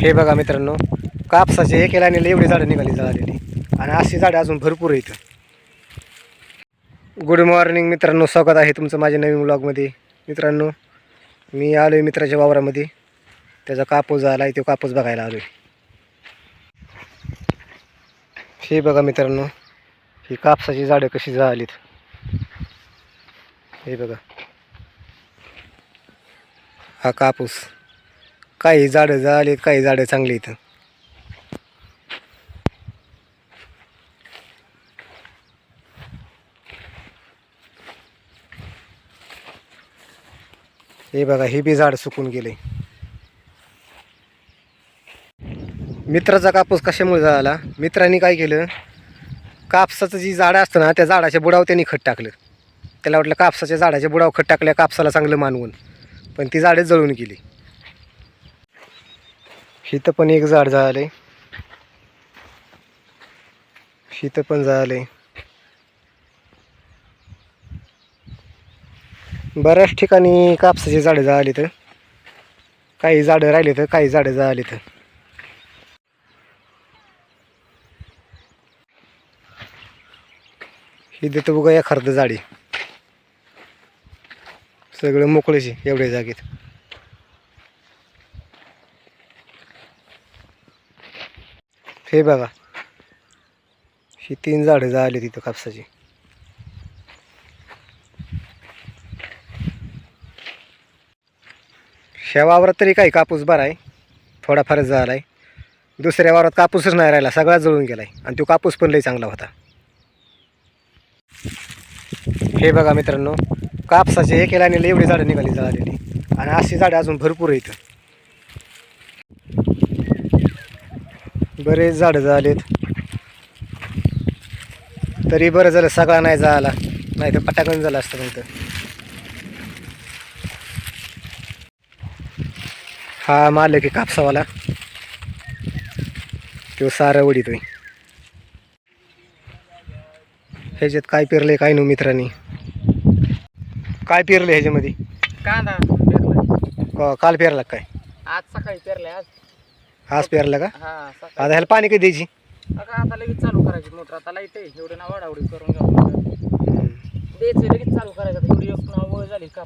हे बघा मित्रांनो कापसाचे हे आणि एवढी झाडं निघाली झालेली. आणि अशी झाडं अजून भरपूर आहेत. गुड मॉर्निंग मित्रांनो स्वागत आहे तुमचं माझ्या नवीन ब्लॉगमध्ये मित्रांनो मी आलो आहे मित्राच्या वावरामध्ये. त्याचा कापूस झाला आहे तो कापूस बघायला आलो आहे हे बघा मित्रांनो ही कापसाची झाडं कशी झालीत. हे बघा. हा कापूस. काही झाडं झालीत काही झाडं चांगली इथं हे बघा हे बी झाड सुकून गेले. मित्राचा कापूस कशामुळे झाला? मित्रांनी काय केलं? कापसाचं जी झाडं असतं ना त्या झाडाच्या बुडावर त्यांनी खत टाकलं. त्याला वाटलं कापसाच्या झाडाच्या बुडावर खत टाकल्या कापसाला चांगलं मानवून. पण ती झाडं जळून गेली. इथं पण एक झाड झाले इथं पण झाले बऱ्याच ठिकाणी कापसाची झाडं झाली तर. काही झाडं राहिली तर काही झाडं झाली तर. ही देतो बघा एखादं झाडी. सगळं मोकळेच आहे एवढ्या जागेत. हे बघा. ही तीन झाडं झाली तिथं कापसाची. ह्या वावरात तरी काही कापूस बरा आहे. थोडाफारच झाला आहे दुसऱ्या वावरात कापूसच नाही राहिला सगळा जळून गेला आहे आणि तो कापूस पण लई चांगला होता. हे बघा मित्रांनो कापसाचे एक आणि एवढी झाडं निघाली जळालेली. आणि अशी झाडं अजून भरपूर आहेत. बरेच झाडं झालेत. तरी बरं झालं सगळा नाही झाला. नाही तर पटाकन झालं असतं मग तर हा मालक आहे कापसावाला. तो सारं उडीतोय. ह्याच्यात काय पेरलंय काय नो मित्रांनी. काय पेरलं ह्याच्यामध्ये? कांदा क- काल पेरला का काय? आज सकाळी पेरलाय आज. आज पेरला का? हा सकाळी. आता ह्याला पाणी कधी द्यायची? आता आता लगेच चालू करायची मोटर. आता लाइट आहे. एवढं ना वाडावडी करून घ्या द्यायचं लगेच चालू करायचं. आता एवढी एक नाव झाली का?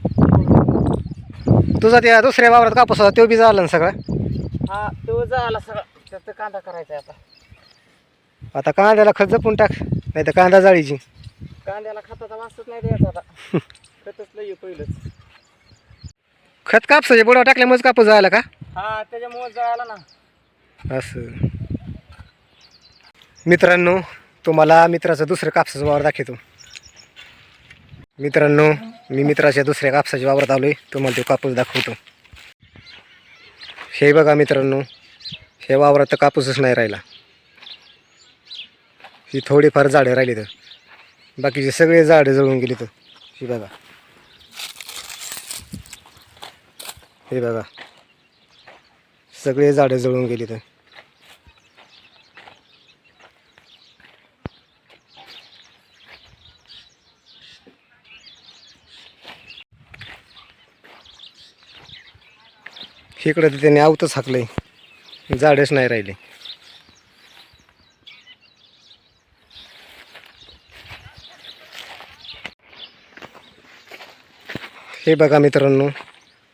तुझा त्या दुसऱ्या वावरात कापूस होता तो बी झाला ना सगळा? हा तो झाला सगळा. त्याचा कांदा करायचा आहे आता. आता कांद्याला खत जपून टाक नाही तर कांदा जाळीची. कांद्याला खताचा वासच नाही द्यायचा आता. खतच लई पहिलंच. खत कापसाच्या बुडावर टाकल्यामुळेच कापूस झाला का? हा त्याच्यामुळे जळाला ना. असं. मित्रांनो तुम्हाला मित्राचं दुसरं कापसाचं वावर दाखवतो. मित्रांनो मी मित्राच्या दुसऱ्या कापसाच्या वावरात आलो आहे तुम्हाला तो कापूस दाखवतो. हे बघा मित्रांनो हे वावरात तर कापूसच नाही राहिला. ही थोडीफार झाडं राहिली तर. बाकीचे सगळे झाडं जळून गेली तर. ही बघा. हे बघा. सगळे झाडं जळून गेली तर. इकडं तर त्याने आवतच हाकलंय. झाडच नाही राहिले. हे बघा मित्रांनो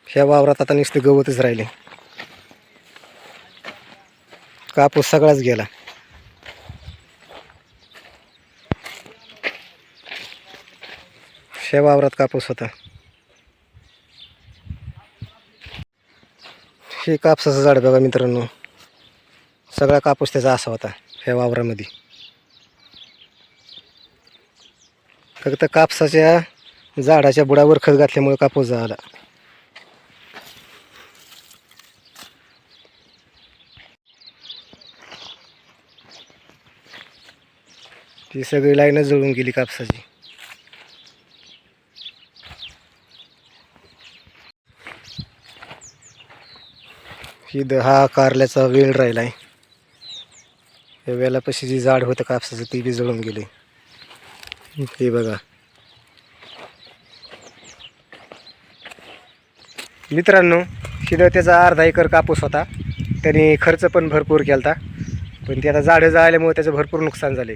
ह्या वावरात आता नुसतं गवतच राहिले. कापूस सगळाच गेला. ह्या वावरात कापूस होता. हे कापसाचं झाड बघा मित्रांनो. सगळा कापूस त्याचा असा होता ह्या वावरामध्ये. फक्त कापसाच्या झाडाच्या बुडावर खत घातल्यामुळे कापूस झाला. ती सगळी लाईनच जळून गेली कापसाची. ही हा कारल्याचा वेळ राहिला आहे या वेलापाशी जी झाड होतं कापसाचं ती बी जळून गेले. हे बघा. मित्रांनो शिदं त्याचा अर्धा एकर कापूस होता. त्याने खर्च पण भरपूर केला पण ते आता झाडं जाळल्यामुळे त्याचं भरपूर नुकसान झाले.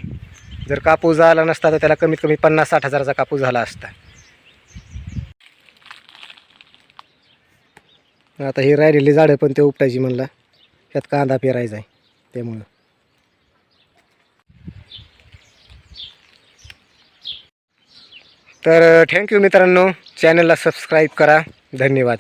जर कापूस झाला नसता तर त्याला कमीत कमी पन्नास साठ हजाराचा कापूस झाला असता. आता ही राहिलेली झाडं पण ते उपटायची म्हणला. त्यात कांदा पेरायचा आहे त्यामुळं. तर थँक्यू मित्रांनो. चॅनलला सबस्क्राईब करा. धन्यवाद.